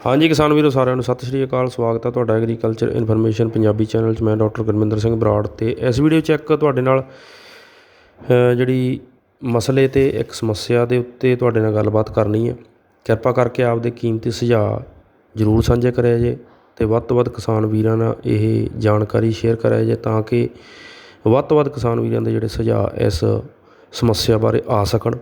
ਹਾਂਜੀ ਕਿਸਾਨ ਵੀਰੋ, ਸਾਰਿਆਂ ਨੂੰ ਸਤਿ ਸ਼੍ਰੀ ਅਕਾਲ। ਸਵਾਗਤ ਹੈ ਤੁਹਾਡਾ ਐਗਰੀਕਲਚਰ ਇਨਫੋਰਮੇਸ਼ਨ ਪੰਜਾਬੀ ਚੈਨਲ 'ਚ। ਮੈਂ ਡਾਕਟਰ ਗੁਰਮਿੰਦਰ ਸਿੰਘ ਬਰਾੜ ਤੇ ਇਸ ਵੀਡੀਓ 'ਚ ਇੱਕ ਤੁਹਾਡੇ ਨਾਲ ਜਿਹੜੀ ਮਸਲੇ ਤੇ ਇੱਕ ਸਮੱਸਿਆ ਦੇ ਉੱਤੇ ਤੁਹਾਡੇ ਨਾਲ ਗੱਲਬਾਤ ਕਰਨੀ ਹੈ। ਕਿਰਪਾ ਕਰਕੇ ਆਪਦੇ ਕੀਮਤੀ ਸੁਝਾਅ ਜ਼ਰੂਰ ਸਾਂਝੇ ਕਰਿਆ ਜੇ ਤੇ ਵੱਧ ਤੋਂ ਵੱਧ ਕਿਸਾਨ ਵੀਰਾਂ ਨਾਲ ਇਹ ਜਾਣਕਾਰੀ ਸ਼ੇਅਰ ਕਰਿਆ ਜੇ ਤਾਂ ਕਿ ਵੱਧ ਤੋਂ ਵੱਧ ਕਿਸਾਨ ਵੀਰਾਂ ਦੇ ਜਿਹੜੇ ਸੁਝਾਅ ਇਸ ਸਮੱਸਿਆ ਬਾਰੇ ਆ ਸਕਣ।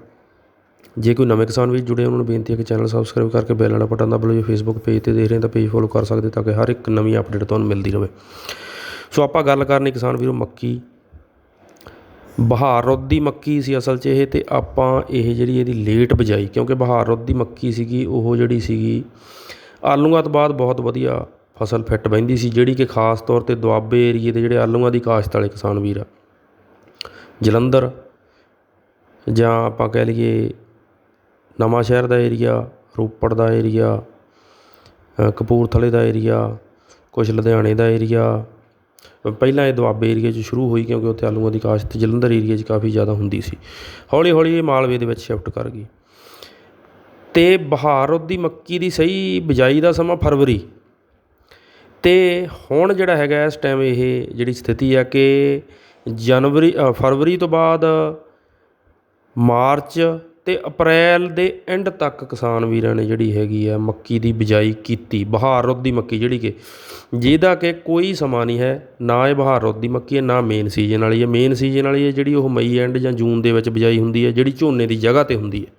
ਜੇ ਕੋਈ ਨਵੇਂ ਕਿਸਾਨ ਵੀਰ ਜੁੜੇ ਉਹਨਾਂ ਨੂੰ ਬੇਨਤੀ ਹੈ ਕਿ ਚੈਨਲ ਸਬਸਕ੍ਰਾਈਬ ਕਰਕੇ ਬੈਲ ਵਾਲਾ ਬਟਨ ਦਬਾ ਲਓ ਜੇ ਫੇਸਬੁੱਕ ਪੇਜ ਤੇ ਦੇਖ ਰਹੇ ਹੋ ਤਾਂ ਪੇਜ ਫੋਲੋ ਕਰ ਸਕਦੇ ਤਾਂ ਕਿ ਹਰ ਇੱਕ ਨਵੀਂ ਅਪਡੇਟ ਤੁਹਾਨੂੰ ਮਿਲਦੀ ਰਹੇ। ਸੋ ਆਪਾਂ ਗੱਲ ਕਰਨੀ ਕਿਸਾਨ ਵੀਰੋ ਮੱਕੀ। ਬਹਾਰ ਰੁੱਤ ਦੀ ਮੱਕੀ ਸੀ ਅਸਲ 'ਚ ਇਹ ਤੇ ਆਪਾਂ ਇਹ ਜਿਹੜੀ ਇਹਦੀ ਲੇਟ ਬਜਾਈ, ਕਿਉਂਕਿ ਬਹਾਰ ਰੁੱਤ ਦੀ ਮੱਕੀ ਸੀਗੀ, ਉਹ ਜਿਹੜੀ ਸੀਗੀ, ਆਲੂਆਂ ਤੋਂ ਬਾਅਦ ਬਹੁਤ ਵਧੀਆ ਫਸਲ ਫਿੱਟ ਬਹਿੰਦੀ ਸੀ, ਜਿਹੜੀ ਕਿ ਖਾਸ ਤੌਰ ਤੇ ਦੁਆਬੇ ਏਰੀਏ ਦੇ ਜਿਹੜੇ ਆਲੂਆਂ ਦੀ ਕਾਸ਼ਤ ਵਾਲੇ ਕਿਸਾਨ ਵੀਰ ਆ। ਜਲੰਧਰ ਜਾਂ ਆਪਾਂ ਕਹਿ ਲਈਏ ਨਵਾਂਸ਼ਹਿਰ ਦਾ ਏਰੀਆ ਰੋਪੜ ਦਾ ਏਰੀਆ ਕਪੂਰਥਲੇ ਦਾ ਏਰੀਆ ਕੁਛ ਲੁਧਿਆਣੇ ਦਾ ਏਰੀਆ ਪਹਿਲਾਂ ਇਹ ਦੁਆਬੇ ਏਰੀਏ 'ਚ ਸ਼ੁਰੂ ਹੋਈ ਕਿਉਂਕਿ ਉੱਥੇ ਆਲੂਆਂ ਦੀ ਕਾਸ਼ਤ ਜਲੰਧਰ ਏਰੀਏ 'ਚ ਕਾਫੀ ਜ਼ਿਆਦਾ ਹੁੰਦੀ ਸੀ। ਹੌਲੀ ਹੌਲੀ ਇਹ ਮਾਲਵੇ ਦੇ ਵਿੱਚ ਸ਼ਿਫਟ ਕਰ ਗਈ। ਅਤੇ ਬਹਾਰ ਦੀ ਮੱਕੀ ਦੀ ਸਹੀ ਬਿਜਾਈ ਦਾ ਸਮਾਂ ਫਰਵਰੀ। ਅਤੇ ਹੁਣ ਜਿਹੜਾ ਹੈਗਾ ਇਸ ਟਾਈਮ ਇਹ ਜਿਹੜੀ ਸਥਿਤੀ ਆ ਕਿ ਜਨਵਰੀ ਫਰਵਰੀ ਤੋਂ ਬਾਅਦ ਮਾਰਚ ਅਤੇ ਅਪ੍ਰੈਲ ਦੇ ਐਂਡ ਤੱਕ ਕਿਸਾਨ ਵੀਰਾਂ ਨੇ ਜਿਹੜੀ ਹੈਗੀ ਆ ਮੱਕੀ ਦੀ ਬਿਜਾਈ ਕੀਤੀ, ਬਹਾਰ ਰੁੱਤ ਦੀ ਮੱਕੀ ਜਿਹੜੀ ਕਿ, ਜਿਹਦਾ ਕਿ ਕੋਈ ਸਮਾਂ ਨਹੀਂ ਹੈ, ਨਾ ਇਹ ਬਹਾਰ ਰੁੱਤ ਦੀ ਮੱਕੀ ਹੈ, ਨਾ ਮੇਨ ਸੀਜ਼ਨ ਵਾਲੀ ਹੈ। ਮੇਨ ਸੀਜ਼ਨ ਵਾਲੀ ਹੈ ਜਿਹੜੀ ਉਹ ਮਈ ਐਂਡ ਜਾਂ ਜੂਨ ਦੇ ਵਿੱਚ ਬਿਜਾਈ ਹੁੰਦੀ ਹੈ, ਜਿਹੜੀ ਝੋਨੇ ਦੀ ਜਗ੍ਹਾ ਤੇ ਹੁੰਦੀ ਹੈ।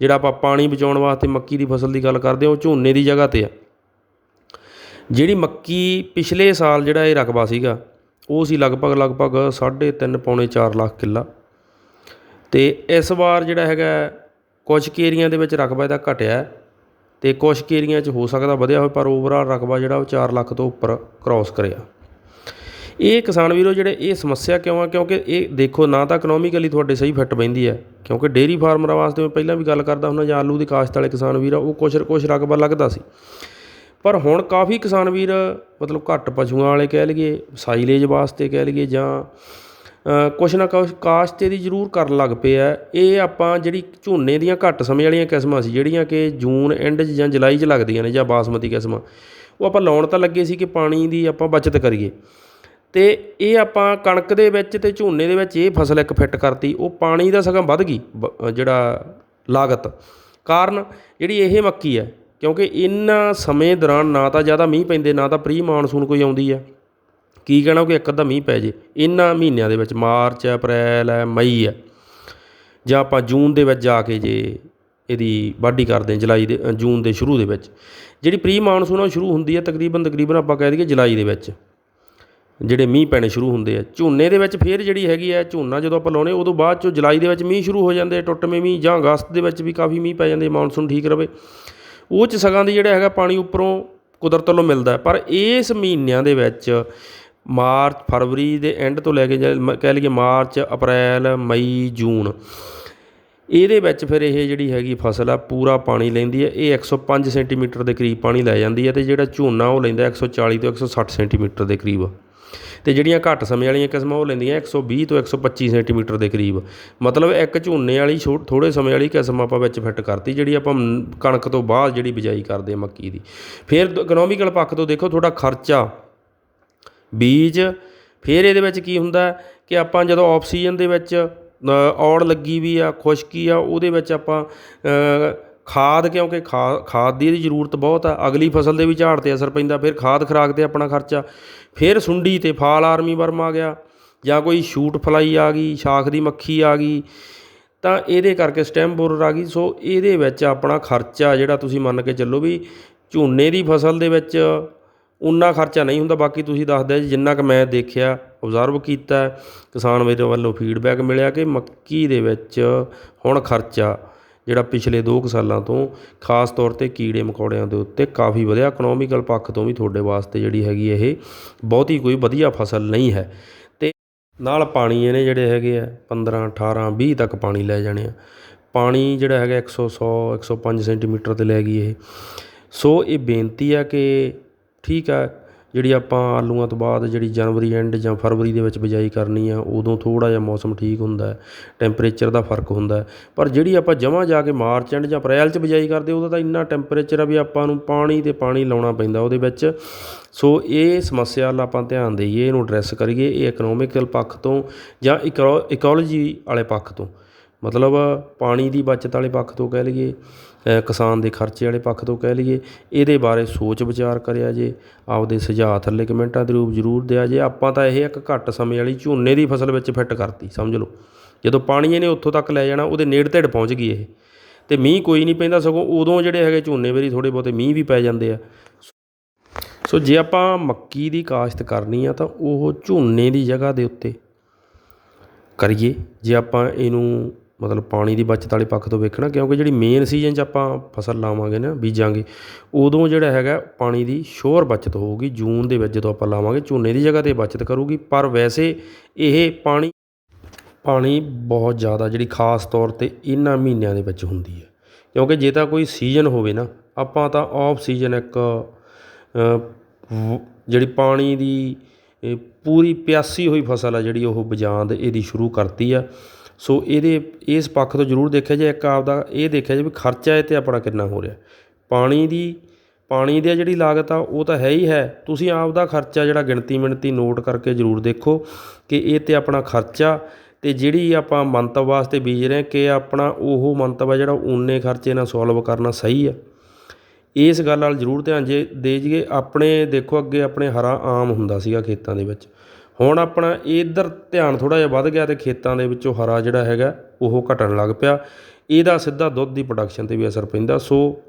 ਜਿਹੜਾ ਆਪਾਂ ਪਾਣੀ ਬਚਾਉਣ ਵਾਸਤੇ ਮੱਕੀ ਦੀ ਫਸਲ ਦੀ ਗੱਲ ਕਰਦੇ ਹਾਂ, ਉਹ ਝੋਨੇ ਦੀ ਜਗ੍ਹਾ ਤੇ ਆ। ਜਿਹੜੀ ਮੱਕੀ ਪਿਛਲੇ ਸਾਲ ਜਿਹੜਾ ਇਹ ਰਕਬਾ ਸੀਗਾ, ਉਹ ਸੀ ਲਗਭਗ ਲਗਭਗ 3.5 ਪੌਣੇ 4 ਲੱਖ ਕਿੱਲਾ। ਅਤੇ ਇਸ ਵਾਰ ਜਿਹੜਾ ਹੈਗਾ ਕੁਛ ਕੁ ਏਰੀਆਂ ਦੇ ਵਿੱਚ ਰਕਬਾ ਇਹਦਾ ਘਟਿਆ ਅਤੇ ਕੁਛ ਕੁਝ ਕੁ ਏਰੀਆਂ 'ਚ ਹੋ ਸਕਦਾ ਵਧਿਆ ਹੋਵੇ, ਪਰ ਓਵਰਆਲ ਰਕਬਾ ਜਿਹੜਾ ਉਹ ਚਾਰ ਲੱਖ ਤੋਂ ਉੱਪਰ ਕਰੋਸ ਕਰਿਆ। ਇਹ ਕਿਸਾਨ ਵੀਰੋ ਜਿਹੜੇ ਇਹ ਸਮੱਸਿਆ ਕਿਉਂ ਆ? ਕਿਉਂਕਿ ਇਹ ਦੇਖੋ, ਨਾ ਤਾਂ ਇਕਨੋਮਿਕਲੀ ਤੁਹਾਡੇ ਸਹੀ ਫਿੱਟ ਬੈਂਦੀ ਹੈ, ਕਿਉਂਕਿ ਡੇਰੀ ਫਾਰਮਰਾਂ ਵਾਸਤੇ ਮੈਂ ਪਹਿਲਾਂ ਵੀ ਗੱਲ ਕਰਦਾ ਹੁੰਦਾ, ਜਾਂ ਆਲੂ ਦੀ ਕਾਸ਼ਤ ਵਾਲੇ ਕਿਸਾਨ ਵੀਰ ਆ, ਉਹ ਕੁਛ ਕੁਛ ਰਕਬਾ ਲੱਗਦਾ ਸੀ। ਪਰ ਹੁਣ ਕਾਫੀ ਕਿਸਾਨ ਵੀਰ, ਮਤਲਬ ਘੱਟ ਪਸ਼ੂਆਂ ਵਾਲੇ ਕਹਿ ਲਈਏ ਸਾਈਲੇਜ ਵਾਸਤੇ ਕਹਿ ਲਈਏ, ਜਾਂ ਕੁਛ ਨਾ ਕੁਛ ਕਾਸ਼ਤ ਇਹਦੀ ਜ਼ਰੂਰ ਕਰਨ ਲੱਗ ਪਏ ਹੈ ਇਹ ਆਪਾਂ ਜਿਹੜੀ ਝੋਨੇ ਦੀਆਂ ਘੱਟ ਸਮੇਂ ਵਾਲੀਆਂ ਕਿਸਮਾਂ ਸੀ, ਜਿਹੜੀਆਂ ਕਿ ਜੂਨ ਐਂਡ 'ਚ ਜਾਂ ਜੁਲਾਈ 'ਚ ਲੱਗਦੀਆਂ ਨੇ ਜਾਂ ਬਾਸਮਤੀ ਕਿਸਮਾਂ, ਉਹ ਆਪਾਂ ਲਾਉਣ ਤਾਂ ਲੱਗੇ ਸੀ ਕਿ ਪਾਣੀ ਦੀ ਆਪਾਂ ਬਚਤ ਕਰੀਏ। ਅਤੇ ਇਹ ਆਪਾਂ ਕਣਕ ਦੇ ਵਿੱਚ ਅਤੇ ਝੋਨੇ ਦੇ ਵਿੱਚ ਇਹ ਫਸਲ ਇੱਕ ਫਿੱਟ ਕਰਤੀ, ਉਹ ਪਾਣੀ ਦਾ ਸਗੋਂ ਵੱਧ ਗਈ, ਬ- ਜਿਹੜਾ ਲਾਗਤ। ਕਾਰਨ ਜਿਹੜੀ ਇਹ ਮੱਕੀ ਹੈ ਕਿਉਂਕਿ ਇਹਨਾਂ ਸਮੇਂ ਦੌਰਾਨ ਨਾ ਤਾਂ ਜ਼ਿਆਦਾ ਮੀਂਹ ਪੈਂਦੇ, ਨਾ ਤਾਂ ਪ੍ਰੀ ਮਾਨਸੂਨ ਕੋਈ ਆਉਂਦੀ ਹੈ ਕੀ ਕਹਿਣਾ ਕਿ ਇੱਕ ਅੱਧਾ ਮੀਂਹ ਪੈ ਜੇ। ਇਹਨਾਂ ਮਹੀਨਿਆਂ ਦੇ ਵਿੱਚ ਮਾਰਚ ਹੈ, ਅਪ੍ਰੈਲ ਹੈ ਮਈ ਹੈ ਜਾਂ ਆਪਾਂ ਜੂਨ ਦੇ ਵਿੱਚ ਜਾ ਕੇ ਜੇ ਇਹਦੀ ਵਾਢੀ ਕਰਦੇ ਜੁਲਾਈ ਦੇ ਜੂਨ ਦੇ ਸ਼ੁਰੂ ਦੇ ਵਿੱਚ। ਜਿਹੜੀ ਪ੍ਰੀ ਮਾਨਸੂਨ ਆ ਸ਼ੁਰੂ ਹੁੰਦੀ ਹੈ ਤਕਰੀਬਨ ਤਕਰੀਬਨ ਆਪਾਂ ਕਹਿ ਦਈਏ ਜੁਲਾਈ ਦੇ ਵਿੱਚ। ਜਿਹੜੇ ਮੀਂਹ ਪੈਣੇ ਸ਼ੁਰੂ ਹੁੰਦੇ ਆ। ਝੋਨੇ ਦੇ ਵਿੱਚ ਫੇਰ ਜਿਹੜੀ ਹੈਗੀ ਹੈ ਝੋਨਾ ਜਦੋਂ ਆਪਾਂ ਲਾਉਣੇ ਉਦੋਂ ਬਾਅਦ ਚੋਂ ਜੁਲਾਈ ਦੇ ਵਿੱਚ ਮੀਂਹ ਸ਼ੁਰੂ ਹੋ ਜਾਂਦੇ ਟੁੱਟਵੇਂ ਮੀਂਹ ਜਾਂ ਅਗਸਤ ਦੇ ਵਿੱਚ ਵੀ ਕਾਫੀ ਮੀਂਹ ਪੈ ਜਾਂਦੇ ਮਾਨਸੂਨ ਠੀਕ ਰਵੇ। ਉਹ ਚ ਸਗਾਂ ਦੀ ਜਿਹੜਾ ਹੈਗਾ ਪਾਣੀ ਉੱਪਰੋਂ ਕੁਦਰਤ ਵੱਲੋਂ ਮਿਲਦਾ। ਪਰ ਇਸ ਮਹੀਨਿਆਂ ਦੇ ਵਿੱਚ ਮਾਰਚ, ਫਰਵਰੀ ਦੇ ਐਂਡ ਤੋਂ ਲੈ ਕੇ ਜਾਂ ਮ- ਕਹਿ ਲਈਏ ਮਾਰਚ, ਅਪ੍ਰੈਲ, ਮਈ, ਜੂਨ। ਇਹਦੇ ਵਿੱਚ ਫਿਰ ਇਹ ਜਿਹੜੀ ਹੈਗੀ ਫਸਲ ਆ, ਪੂਰਾ ਪਾਣੀ ਲੈਂਦੀ ਹੈ ਇਹ 105 ਸੈਂਟੀਮੀਟਰ ਦੇ ਕਰੀਬ ਪਾਣੀ ਲੈ ਜਾਂਦੀ ਹੈ ਤੇ ਜਿਹੜਾ ਝੋਨਾ ਉਹ ਲੈਂਦਾ 140 ਤੋਂ 160 ਸੈਂਟੀਮੀਟਰ ਦੇ ਕਰੀਬ। ਤੇ ਜਿਹੜੀਆਂ ਘੱਟ ਸਮੇਂ ਵਾਲੀਆਂ ਕਿਸਮਾਂ ਉਹ ਲੈਂਦੀਆਂ 120 ਤੋਂ 125 ਸੈਂਟੀਮੀਟਰ ਦੇ ਕਰੀਬ। ਮਤਲਬ ਇੱਕ ਝੋਨੇ ਵਾਲੀ ਥੋੜੇ ਸਮੇਂ ਵਾਲੀ ਕਿਸਮ ਆਪਾਂ ਵਿੱਚ ਫਿੱਟ ਕਰਤੀ, ਜਿਹੜੀ ਆਪਾਂ ਕਣਕ ਤੋਂ ਬਾਅਦ ਜਿਹੜੀ ਬਿਜਾਈ ਕਰਦੇ ਆ ਮੱਕੀ ਦੀ। ਫਿਰ ਇਕਨੋਮਿਕਲ ਪੱਖ ਤੋਂ ਦੇਖੋ, ਤੁਹਾਡਾ ਖਰਚਾ ਬੀਜ। ਫਿਰ ਇਹਦੇ ਵਿੱਚ ਕੀ ਹੁੰਦਾ ਕਿ ਆਪਾਂ ਜਦੋਂ ਆਫ ਸੀਜ਼ਨ ਦੇ ਵਿੱਚ ਔੜ ਲੱਗੀ ਵੀ ਆ, ਖੁਸ਼ਕੀ ਆ, ਉਹਦੇ ਵਿੱਚ ਆਪਾਂ ਖਾਦ, ਕਿਉਂਕਿ ਖਾ, ਖਾਦ ਦੀ ਇਹਦੀ ਜ਼ਰੂਰਤ ਬਹੁਤ ਆ, ਅਗਲੀ ਫਸਲ ਦੇ ਵੀ ਝਾੜ ਤੇ ਅਸਰ ਪੈਂਦਾ, ਫਿਰ ਖਾਦ ਖਰਾਕ ਤੇ ਆਪਣਾ ਖਰਚਾ। ਫਿਰ ਸੁੰਡੀ ਤੇ ਫਾਲ ਆਰਮੀ ਵਰਮ ਆ ਗਿਆ, ਜਾਂ ਕੋਈ ਸ਼ੂਟ ਫਲਾਈ ਆ ਗਈ ਸ਼ਾਖ ਦੀ ਮੱਖੀ ਆ ਗਈ, ਤਾਂ ਇਹਦੇ ਕਰਕੇ ਸਟੈਮ ਬੋਰਰ ਆ ਗਈ। ਸੋ ਇਹਦੇ ਵਿੱਚ ਆਪਣਾ ਖਰਚਾ ਜਿਹੜਾ ਤੁਸੀਂ ਮੰਨ ਕੇ ਚੱਲੋ ਵੀ ਝੋਨੇ ਦੀ ਫਸਲ ਦੇ ਵਿੱਚ ਉਨਾ ਖਰਚਾ ਨਹੀਂ ਹੁੰਦਾ, ਬਾਕੀ ਤੁਸੀਂ ਦੱਸਦੇ ਜੀ, ਜਿੰਨਾ ਕੁ ਮੈਂ ਦੇਖਿਆ ਓਬਜ਼ਰਵ ਕੀਤਾ, ਕਿਸਾਨ ਮੇਰੇ ਵੱਲੋਂ ਫੀਡਬੈਕ ਮਿਲਿਆ ਕਿ ਮੱਕੀ ਦੇ ਵਿੱਚ ਹੁਣ ਖਰਚਾ ਜਿਹੜਾ ਪਿਛਲੇ 2 ਸਾਲਾਂ ਤੋਂ ਖਾਸ ਤੌਰ ਤੇ ਕੀੜੇ ਮਕੌੜਿਆਂ ਦੇ ਉੱਤੇ ਕਾਫੀ ਵਧਿਆ। ਇਕਨੋਮਿਕਲ ਪੱਖ ਤੋਂ ਵੀ ਤੁਹਾਡੇ ਵਾਸਤੇ ਜਿਹੜੀ ਹੈਗੀ ਇਹ ਬਹੁਤੀ ਕੋਈ ਵਧੀਆ ਫਸਲ ਨਹੀਂ ਹੈ। ਤੇ ਨਾਲ ਪਾਣੀ ਇਹਨੇ ਜਿਹੜੇ ਹੈਗੇ ਆ 15 18 20 ਤੱਕ ਪਾਣੀ ਲੈ ਜਾਣੇ ਆ। ਪਾਣੀ ਜਿਹੜਾ ਹੈਗਾ 100 100 105 ਸੈਂਟੀਮੀਟਰ ਤੇ ਲੈ ਗਈ ਇਹ। ਸੋ ਇਹ ਬੇਨਤੀ ਆ ਕਿ ਠੀਕ ਆ ਜਿਹੜੀ ਆਪਾਂ ਆਲੂਆਂ ਤੋਂ ਬਾਅਦ ਜਿਹੜੀ ਜਨਵਰੀ ਐਂਡ ਜਾਂ ਫਰਵਰੀ ਦੇ ਵਿੱਚ ਬਿਜਾਈ ਕਰਨੀ ਆ, ਉਦੋਂ ਥੋੜ੍ਹਾ ਜਿਹਾ ਮੌਸਮ ਠੀਕ ਹੁੰਦਾ ਟੈਂਪਰੇਚਰ ਦਾ ਫ਼ਰਕ ਹੁੰਦਾ ਪਰ ਜਿਹੜੀ ਆਪਾਂ ਜਮਾਂ ਜਾ ਕੇ ਮਾਰਚ ਐਂਡ ਜਾਂ ਅਪ੍ਰੈਲ 'ਚ ਬਿਜਾਈ ਕਰਦੇ ਉਹਦਾ ਤਾਂ ਇੰਨਾ ਟੈਂਪਰੇਚਰ ਆ ਵੀ ਆਪਾਂ ਨੂੰ ਪਾਣੀ ਤੇ ਪਾਣੀ ਲਾਉਣਾ ਪੈਂਦਾ ਉਹਦੇ ਵਿੱਚ। ਸੋ ਇਹ ਸਮੱਸਿਆ ਵੱਲ ਆਪਾਂ ਧਿਆਨ ਦੇਈਏ, ਇਹਨੂੰ ਐਡਰੈਸ ਕਰੀਏ, ਇਹ ਇਕਨੋਮਿਕਲ ਪੱਖ ਤੋਂ ਜਾਂ ਇਕੋ ਇਕੋਲੋਜੀ ਵਾਲੇ ਪੱਖ ਤੋਂ। ਮਤਲਬ ਪਾਣੀ ਦੀ ਬੱਚਤ ਵਾਲੇ ਪੱਖ ਤੋਂ ਕਹਿ ਲਈਏ ਕਿਸਾਨ ਦੇ ਖਰਚੇ ਵਾਲੇ ਪੱਖ ਤੋਂ ਕਹਿ ਲਈਏ, ਇਹਦੇ ਬਾਰੇ ਸੋਚ ਵਿਚਾਰ ਕਰਿਆ ਜੇ, ਆਪਦੇ ਸੁਝਾਅ ਥੱਲੇ ਕਮੈਂਟਾਂ ਦੇ ਰੂਪ ਜ਼ਰੂਰ ਦਿਆ ਜੇ। ਆਪਾਂ ਤਾਂ ਇਹ ਇੱਕ ਘੱਟ ਸਮੇਂ ਵਾਲੀ ਝੋਨੇ ਦੀ ਫਸਲ ਵਿੱਚ ਫਿੱਟ ਕਰਤੀ, ਸਮਝ ਲਓ। ਜਦੋਂ ਪਾਣੀ ਇਹਨੇ ਉੱਥੋਂ ਤੱਕ ਲੈ ਜਾਣਾ, ਉਹਦੇ ਨੇੜੇ ਤੇੜ ਪਹੁੰਚ ਗਈ ਇਹ। ਤੇ ਮੀਂਹ ਕੋਈ ਨਹੀਂ ਪੈਂਦਾ, ਸਗੋਂ ਉਦੋਂ ਜਿਹੜੇ ਹੈਗੇ ਝੋਨੇ ਵੇਰੀ ਥੋੜ੍ਹੇ ਬਹੁਤੇ ਮੀਂਹ ਵੀ ਪੈ ਜਾਂਦੇ ਆ। ਸੋ ਜੇ ਆਪਾਂ ਮੱਕੀ ਦੀ ਕਾਸ਼ਤ ਕਰਨੀ ਆ, ਤਾਂ ਉਹ ਝੋਨੇ ਦੀ ਜਗ੍ਹਾ ਦੇ ਉੱਤੇ ਕਰੀਏ। ਜੇ ਆਪਾਂ ਇਹਨੂੰ ਮਤਲਬ ਪਾਣੀ ਦੀ ਬਚਤ ਵਾਲੇ ਪੱਖ ਤੋਂ ਵੇਖਣਾ, ਕਿਉਂਕਿ ਜਿਹੜੀ ਮੇਨ ਸੀਜ਼ਨ 'ਚ ਆਪਾਂ ਫਸਲ ਲਾਵਾਂਗੇ ਨਾ, ਬੀਜਾਂਗੇ, ਉਦੋਂ ਜਿਹੜਾ ਹੈਗਾ ਪਾਣੀ ਦੀ ਸ਼ੋਰ ਬਚਤ ਹੋਊਗੀ, ਜੂਨ ਦੇ ਵਿੱਚ ਜਦੋਂ ਆਪਾਂ ਲਾਵਾਂਗੇ, ਝੋਨੇ ਦੀ ਜਗ੍ਹਾ ਤੇ ਬਚਤ ਕਰੂਗੀ, ਪਰ ਵੈਸੇ ਇਹ ਪਾਣੀ ਪਾਣੀ ਬਹੁਤ ਜ਼ਿਆਦਾ ਜਿਹੜੀ ਖਾਸ ਤੌਰ ਤੇ ਇਹਨਾਂ ਮਹੀਨਿਆਂ ਦੇ ਵਿੱਚ ਹੁੰਦੀ ਹੈ। ਕਿਉਂਕਿ ਜੇ ਤਾਂ ਕੋਈ ਸੀਜ਼ਨ ਹੋਵੇ ਨਾ, ਆਪਾਂ ਤਾਂ ਆਫ ਸੀਜ਼ਨ ਇੱਕ ਜਿਹੜੀ ਪਾਣੀ ਦੀ ਪੂਰੀ ਪਿਆਸੀ ਹੋਈ ਫਸਲ ਆ, ਜਿਹੜੀ ਉਹ ਬਜਾਂਦ ਇਹਦੀ ਸ਼ੁਰੂ ਕਰਤੀ ਆ। ਸੋ ਇਹਦੇ, ਇਸ ਪੱਖ ਤੋਂ ਜ਼ਰੂਰ ਦੇਖਿਆ ਜੇ ਇੱਕ ਆਪਦਾ ਇਹ ਦੇਖਿਆ ਜੇ ਵੀ ਖਰਚਾ ਇਹ ਤੇ ਆਪਣਾ ਕਿੰਨਾ ਹੋ ਰਿਹਾ। ਪਾਣੀ ਦੀ ਪਾਣੀ ਦੀ ਜਿਹੜੀ ਲਾਗਤ ਆ, ਉਹ ਤਾਂ ਹੈ ਹੀ ਹੈ। ਤੁਸੀਂ ਆਪਦਾ ਖਰਚਾ ਜਿਹੜਾ ਗਿਣਤੀ ਮਿਣਤੀ ਨੋਟ ਕਰਕੇ ਜ਼ਰੂਰ ਦੇਖੋ ਕਿ ਇਹ ਤੇ ਆਪਣਾ ਖਰਚਾ ਅਤੇ ਜਿਹੜੀ ਆਪਾਂ ਮੰਤਵ ਵਾਸਤੇ ਬੀਜ ਰਹੇ ਹਾਂ ਕਿ ਆਪਣਾ ਉਹ ਮੰਤਵ ਆ ਜਿਹੜਾ ਉਨੇ ਖਰਚੇ ਨਾਲ ਸੋਲਵ ਕਰਨਾ ਸਹੀ ਆ। ਇਸ ਗੱਲ ਨਾਲ ਜ਼ਰੂਰ ਧਿਆਨ ਜੇ ਦੇ ਜੀਏ ਆਪਣੇ ਦੇਖੋ ਅੱਗੇ ਆਪਣੇ ਹਰਾ ਆਮ ਹੁੰਦਾ ਸੀਗਾ ਖੇਤਾਂ ਦੇ ਵਿੱਚ। ਹੁਣ ਆਪਣਾ ਇੱਧਰ ਧਿਆਨ ਥੋੜ੍ਹਾ ਜਿਹਾ ਵੱਧ ਗਿਆ ਅਤੇ ਖੇਤਾਂ ਦੇ ਵਿੱਚੋਂ ਹਰਾ ਜਿਹੜਾ ਹੈਗਾ, ਉਹ ਘਟਣ ਲੱਗ ਪਿਆ। ਇਹਦਾ ਸਿੱਧਾ ਦੁੱਧ ਦੀ ਪ੍ਰੋਡਕਸ਼ਨ ਤੇ ਵੀ ਅਸਰ ਪੈਂਦਾ। ਸੋ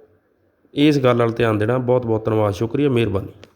ਇਸ ਗੱਲ ਵੱਲ ਧਿਆਨ ਦੇਣਾ। ਬਹੁਤ ਬਹੁਤ ਧੰਨਵਾਦ। ਸ਼ੁਕਰੀਆ। ਮਿਹਰਬਾਨੀ।